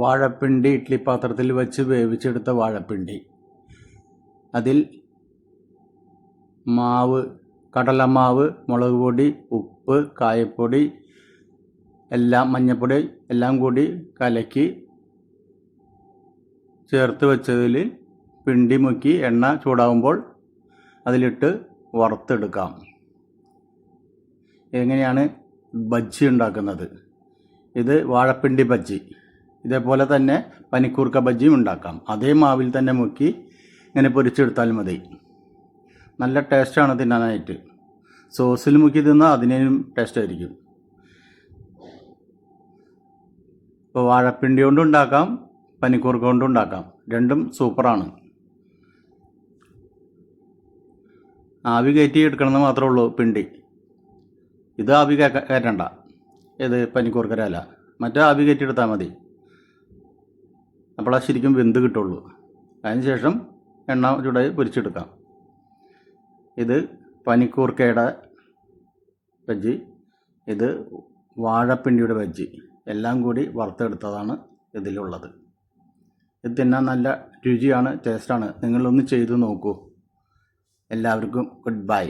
വാഴപ്പിണ്ടി ഇഡ്ഡലി പാത്രത്തിൽ വെച്ച് വേവിച്ചെടുത്ത വാഴപ്പിണ്ടി. അതിൽ മാവ് കടലമാവ് മുളക് പൊടി ഉപ്പ് കായപ്പൊടി എല്ലാം മഞ്ഞൾപ്പൊടി എല്ലാം കൂടി കലക്കി ചേർത്ത് വെച്ചതിൽ പിണ്ടി മുക്കി എണ്ണ ചൂടാകുമ്പോൾ അതിലിട്ട് വറുത്തെടുക്കാം. എങ്ങനെയാണ് ബജ്ജി ഉണ്ടാക്കുന്നത്? ഇത് വാഴപ്പിണ്ടി ബജ്ജി. ഇതേപോലെ തന്നെ പനിക്കൂർക്ക ബജ്ജിയും ഉണ്ടാക്കാം. അതേ മാവിൽ തന്നെ മുക്കി ഇങ്ങനെ പൊരിച്ചെടുത്താൽ മതി. നല്ല ടേസ്റ്റാണ് തിന്നാനായിട്ട്. സോസിൽ മുക്കി തിന്നാൽ അതിനും ടേസ്റ്റ് ആയിരിക്കും. ഇപ്പോൾ വാഴപ്പിണ്ടി കൊണ്ടും ഉണ്ടാക്കാം പനിക്കൂർക്ക കൊണ്ടും ഉണ്ടാക്കാം. രണ്ടും സൂപ്പറാണ് ആവി കയറ്റി എടുക്കണമെന്ന് മാത്രമേ ഉള്ളൂ പിണ്ടി. ഇത് ആവി കയറ്റ- കയറ്റണ്ട. ഇത് പനിക്കൂർക്കരല്ല മറ്റേ ആവി കയറ്റി എടുത്താൽ മതി. അപ്പോൾ ശരിക്കും വെന്ത് കിട്ടുള്ളൂ. അതിന് ശേഷം എണ്ണ ചൂടായി പൊരിച്ചെടുക്കാം. ഇത് പനിക്കൂർക്കയുടെ ബജ്ജി ഇത് വാഴപ്പിണ്ടിയുടെ ബജ്ജി എല്ലാം കൂടി വറുത്തെടുത്തതാണ് ഇതിലുള്ളത്. ഇത് തിന്നാൻ നല്ല രുചിയാണ് ടേസ്റ്റാണ്. നിങ്ങളൊന്ന് ചെയ്ത് നോക്കൂ. എല്ലാവർക്കും ഗുഡ് ബൈ.